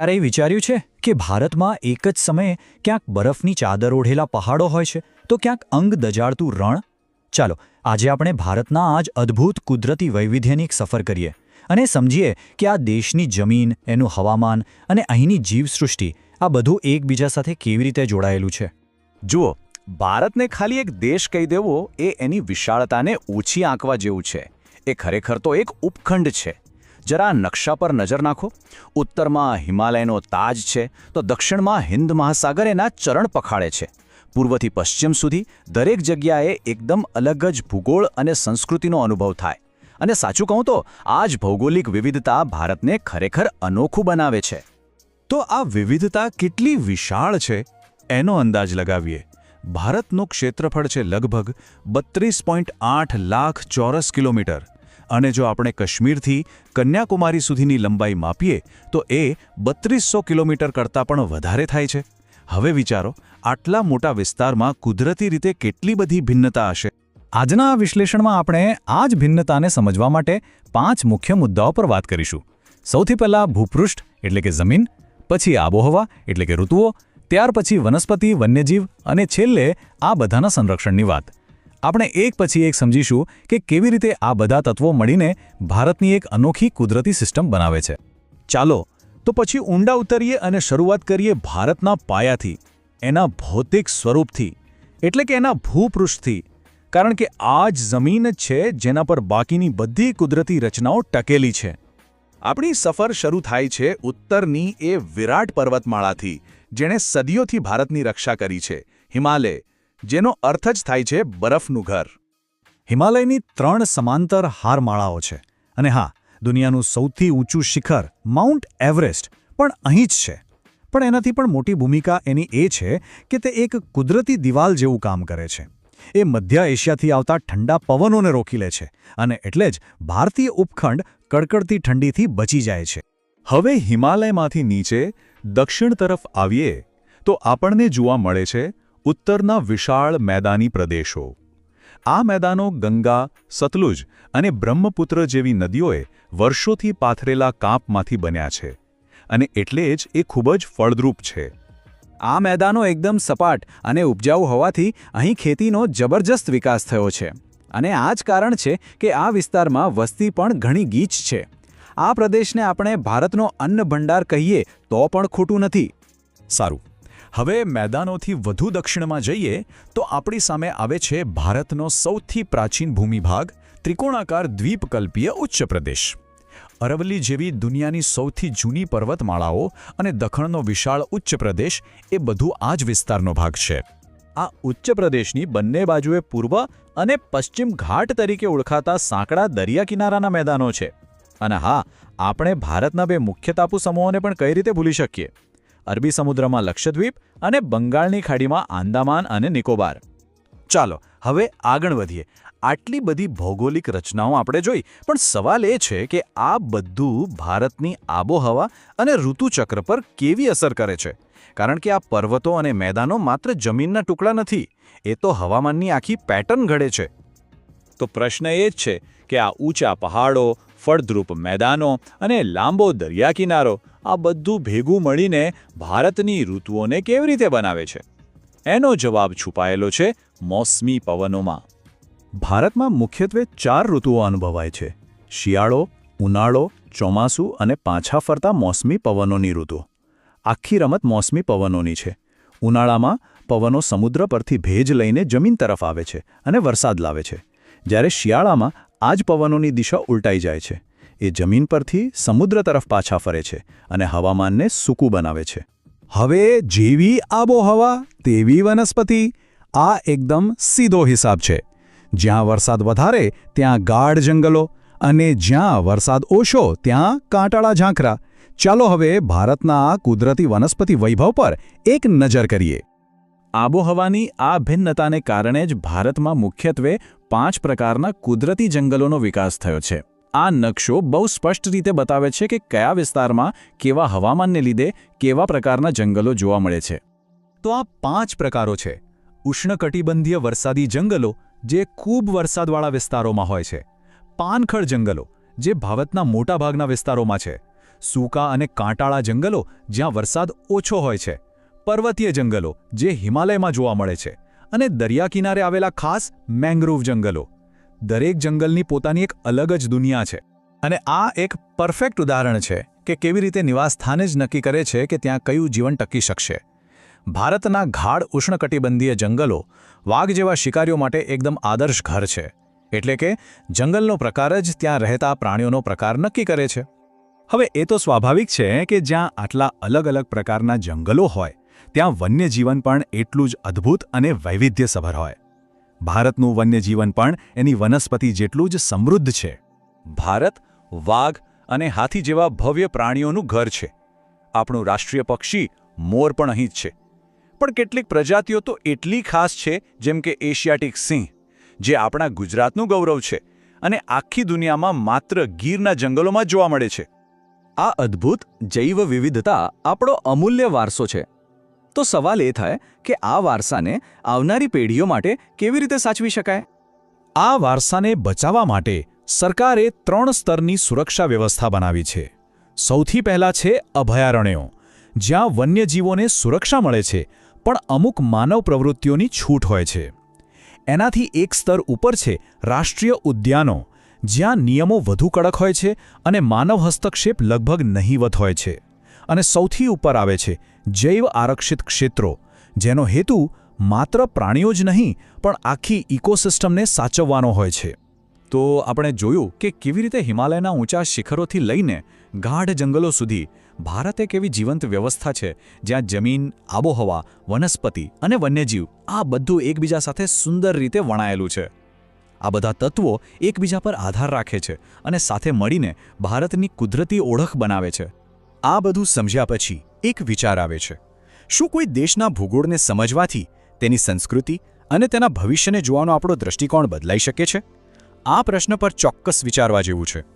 ક્યારેય વિચાર્યું છે કે ભારતમાં એક જ સમયે ક્યાંક બરફની ચાદર ઓઢેલા પહાડો હોય છે, તો ક્યાંક અંગ દજાડતું રણ. ચાલો, આજે આપણે ભારતના આ જ અદ્ભુત કુદરતી વૈવિધ્યની એક સફર કરીએ અને સમજીએ કે આ દેશની જમીન, એનું હવામાન અને અહીંની જીવસૃષ્ટિ આ બધું એકબીજા સાથે કેવી રીતે જોડાયેલું છે. જુઓ, ભારતને ખાલી એક દેશ કહી દેવો એ એની વિશાળતાને ઓછી આંકવા જેવું છે. એ ખરેખર તો એક ઉપખંડ છે. જરા નકશા પર નજર નાખો. ઉત્તરમાં હિમાલયનો તાજ છે, તો દક્ષિણમાં હિન્દ મહાસાગર એના ચરણ પખાડે છે. પૂર્વથી પશ્ચિમ સુધી દરેક જગ્યાએ એકદમ અલગ જ ભૂગોળ અને સંસ્કૃતિનો અનુભવ થાય. અને સાચું કહું તો આ જ ભૌગોલિક વિવિધતા ભારતને ખરેખર અનોખું બનાવે છે. તો આ વિવિધતા કેટલી વિશાળ છે? એનો અંદાજ લગાવીએ. ભારતનું ક્ષેત્રફળ છે લગભગ બત્રીસ પોઈન્ટ આઠ લાખ ચોરસ કિલોમીટર. અને જો આપણે કાશ્મીરથી કન્યાકુમારી સુધીની લંબાઈ માપીએ, તો એ બત્રીસો કિલોમીટર કરતાં પણ વધારે થાય છે. હવે વિચારો, આટલા મોટા વિસ્તારમાં કુદરતી રીતે કેટલી બધી ભિન્નતા હશે? આજના વિશ્લેષણમાં આપણે આ જ ભિન્નતાને સમજવા માટે પાંચ મુખ્ય મુદ્દાઓ પર વાત કરીશું. સૌથી પહેલાં ભૂપૃષ્ઠ, એટલે કે જમીન, પછી આબોહવા, એટલે કે ઋતુઓ, ત્યાર પછી વનસ્પતિ, વન્યજીવ અને છેલ્લે આ બધાના સંરક્ષણની વાત. આપણે એક પછી એક સમજીશું કે કેવી રીતે આ બધા તત્વો મળીને ભારતની એક અનોખી કુદરતી સિસ્ટમ બનાવે છે. ચાલો, તો પછી ઊંડા ઉતરીએ અને શરૂઆત કરીએ ભારતના પાયાથી, એના ભૌતિક સ્વરૂપથી, એટલે કે એના ભૂપૃષ્ઠથી, કારણ કે આ જ જમીન છે જેના પર બાકીની બધી કુદરતી રચનાઓ ટકેલી છે. આપણી સફર શરૂ થાય છે ઉત્તરની એ વિરાટ પર્વતમાળાથી, જેણે સદીઓથી ભારતની રક્ષા કરી છે. હિમાલય જેનો અર્થ જ થાય છે બરફનું ઘર. હિમાલયની ત્રણ સમાંતર હારમાળાઓ છે. અને હા, દુનિયાનું સૌથી ઊંચું શિખર માઉન્ટ એવરેસ્ટ પણ અહીં જ છે. પણ એનાથી પણ મોટી ભૂમિકા એની એ છે કે તે એક કુદરતી દિવાલ જેવું કામ કરે છે. એ મધ્ય એશિયાથી આવતા ઠંડા પવનોને રોકી લે છે અને એટલે જ ભારતીય ઉપખંડ કડકડતી ઠંડીથી બચી જાય છે. હવે હિમાલયમાંથી નીચે દક્ષિણ તરફ આવીએ તો આપણને જોવા મળે છે ઉત્તરના વિશાળ મેદાની પ્રદેશો. આ મેદાનો ગંગા, સતલુજ અને બ્રહ્મપુત્ર જેવી નદીઓએ વર્ષોથી પાથરેલા કાંપમાંથી બન્યા છે અને એટલે જ એ ખૂબ જ ફળદ્રુપ છે. આ મેદાનો એકદમ સપાટ અને ઉપજાઉ હોવાથી અહીં ખેતીનો જબરજસ્ત વિકાસ થયો છે અને આ જ કારણ છે કે આ વિસ્તારમાં વસ્તી પણ ઘણી ગીચ છે. આ પ્રદેશને આપણે ભારતનો અન્ન ભંડાર કહીએ તો પણ ખોટું નથી. સારું. હવે મેદાનોથી વધુ દક્ષિણમાં જઈએ તો આપણી સામે આવે છે ભારતનો સૌથી પ્રાચીન ભૂમિભાગ, ત્રિકોણાકાર દ્વીપકલ્પીય ઉચ્ચ પ્રદેશ. અરવલ્લી જેવી દુનિયાની સૌથી જૂની પર્વતમાળાઓ અને દખણનો વિશાળ ઉચ્ચ પ્રદેશ એ બધું આ જ વિસ્તારનો ભાગ છે. આ ઉચ્ચ પ્રદેશની બંને બાજુએ પૂર્વ અને પશ્ચિમ ઘાટ તરીકે ઓળખાતા સાંકડા દરિયા કિનારાના મેદાનો છે. અને હા, આપણે ભારતના બે મુખ્ય ટાપુ સમૂહોને પણ કઈ રીતે ભૂલી શકીએ? અરબી સમુદ્રમાં લક્ષદ્વીપ અને બંગાળની ખાડીમાં આંદામાન અને નિકોબાર. ચાલો, હવે આગળ વધીએ. આટલી બધી ભૌગોલિક રચનાઓ આપણે જોઈ, પણ સવાલ એ છે કે આ બધું ભારતની આબોહવા અને ઋતુચક્ર પર કેવી અસર કરે છે? કારણ કે આ પર્વતો અને મેદાનો માત્ર જમીનના ટુકડા નથી, એ તો હવામાનની આખી પેટર્ન ઘડે છે. તો પ્રશ્ન એ જ છે કે આ ઊંચા પહાડો ફળદ્રુપ મેદાનો અને લાંબો દરિયા કિનારો આ બધું ભેગું મળીને ભારતની ઋતુઓને કેવી રીતે બનાવે છે? એનો જવાબ છુપાયેલો છે મોસમી પવનોમાં. ભારતમાં મુખ્યત્વે ચાર ઋતુઓ અનુભવાય છે. શિયાળો, ઉનાળો, ચોમાસું અને પાછા ફરતા મોસમી પવનોની ઋતુ. આખી રમત મોસમી પવનોની છે. ઉનાળામાં પવનો સમુદ્ર પરથી ભેજ લઈને જમીન તરફ આવે છે અને વરસાદ લાવે છે. જ્યારે શિયાળામાં આ જ પવનોની દિશા ઉલટાઈ જાય છે. એ જમીન પરથી સમુદ્ર તરફ પાછા ફરે છે અને હવામાનને સૂકું બનાવે છે. હવે જેવી આબોહવા, તેવી વનસ્પતિ, આ એકદમ સીધો હિસાબ છે. જ્યાં વરસાદ વધારે, ત્યાં ગાઢ જંગલો અને જ્યાં વરસાદ ઓછો, ત્યાં કાંટાળા ઝાંખરા. ચાલો હવે ભારતના આ કુદરતી વનસ્પતિ વૈભવ પર એક નજર કરીએ. આબોહવાની આ ભિન્નતાને કારણે જ ભારતમાં મુખ્યત્વે પાંચ પ્રકારના કુદરતી જંગલોનો વિકાસ થયો છે. આ નકશો બહુ સ્પષ્ટ રીતે બતાવે છે કે કયા વિસ્તારમાં કેવા હવામાનને લીધે કેવા પ્રકારના જંગલો જોવા મળે છે. તો આ પાંચ પ્રકારો છે. ઉષ્ણકટિબંધીય વરસાદી જંગલો, જે ખૂબ વરસાદવાળા વિસ્તારોમાં હોય છે. પાનખળ જંગલો, જે ભારતના મોટાભાગના વિસ્તારોમાં છે. સૂકા અને કાંટાળા જંગલો, જ્યાં વરસાદ ઓછો હોય છે. પર્વતીય જંગલો, જે હિમાલયમાં જોવા મળે છે, અને દરિયા કિનારે આવેલા ખાસ મેંગ્રોવ જંગલો. દરેક જંગલની પોતાની એક અલગ જ દુનિયા છે. અને આ એક પરફેક્ટ ઉદાહરણ છે કે કેવી રીતે નિવાસસ્થાને જ નક્કી કરે છે કે ત્યાં કયું જીવન ટકી શકશે. ભારતના ગાઢ ઉષ્ણકટિબંધીય જંગલો, વાઘ જેવા શિકારીઓ માટે એકદમ આદર્શ ઘર છે. એટલે કે, જંગલનો પ્રકાર જ ત્યાં રહેતા પ્રાણીઓનો પ્રકાર નક્કી કરે છે. હવે એ તો સ્વાભાવિક છે કે જ્યાં આટલા અલગ અલગ પ્રકારના જંગલો હોય ત્યાં વન્યજીવન પણ એટલું જ અદ્ભુત અને વૈવિધ્યસભર હોય. ભારતનું વન્યજીવન પણ એની વનસ્પતિ જેટલું જ સમૃદ્ધ છે. ભારત વાઘ અને હાથી જેવા ભવ્ય પ્રાણીઓનું ઘર છે. આપણું રાષ્ટ્રીય પક્ષી મોર પણ અહીં જ છે. પણ કેટલીક પ્રજાતિઓ તો એટલી ખાસ છે જેમ કે એશિયાટિક સિંહ, જે આપણા ગુજરાતનું ગૌરવ છે અને આખી દુનિયામાં માત્ર ગીરના જંગલોમાં જોવા મળે છે. આ અદ્ભુત જૈવ વિવિધતા આપણો અમૂલ્ય વારસો છે. તો સવાલ એ થાય કે આ વારસાને આવનારી પેઢીઓ માટે કેવી રીતે સાચવી શકાય? આ વારસાને બચાવવા માટે સરકારે ત્રણ સ્તરની સુરક્ષા વ્યવસ્થા બનાવી છે. સૌથી પહેલા છે અભયારણ્યો, જ્યાં વન્યજીવોને સુરક્ષા મળે છે, પણ અમુક માનવ પ્રવૃત્તિઓની છૂટ હોય છે. એનાથી એક સ્તર ઉપર છે રાષ્ટ્રીય ઉદ્યાનો, જ્યાં નિયમો વધુ કડક હોય છે અને માનવ હસ્તક્ષેપ લગભગ નહીવત હોય છે. અને સૌથી ઉપર આવે છે જૈવ આરક્ષિત ક્ષેત્રો, જેનો હેતુ માત્ર પ્રાણીઓ જ નહીં, પણ આખી ઇકોસિસ્ટમને સાચવવાનો હોય છે. તો આપણે જોયું કે કેવી રીતે હિમાલયના ઊંચા શિખરોથી લઈને ગાઢ જંગલો સુધી ભારત એક એવી જીવંત વ્યવસ્થા છે, જ્યાં જમીન, આબોહવા, વનસ્પતિ અને વન્યજીવ આ બધું એકબીજા સાથે સુંદર રીતે વણાયેલું છે. આ બધા તત્વો એકબીજા પર આધાર રાખે છે અને સાથે મળીને ભારતની કુદરતી ઓળખ બનાવે છે. આ બધું સમજ્યા પછી એક વિચાર આવે છે. શું કોઈ દેશના ભૂગોળને સમજવાથી તેની સંસ્કૃતિ અને તેના ભવિષ્યને જોવાનો આપણો દૃષ્ટિકોણ બદલાઈ શકે છે? આ પ્રશ્ન પર ચોક્કસ વિચારવા જેવું છે.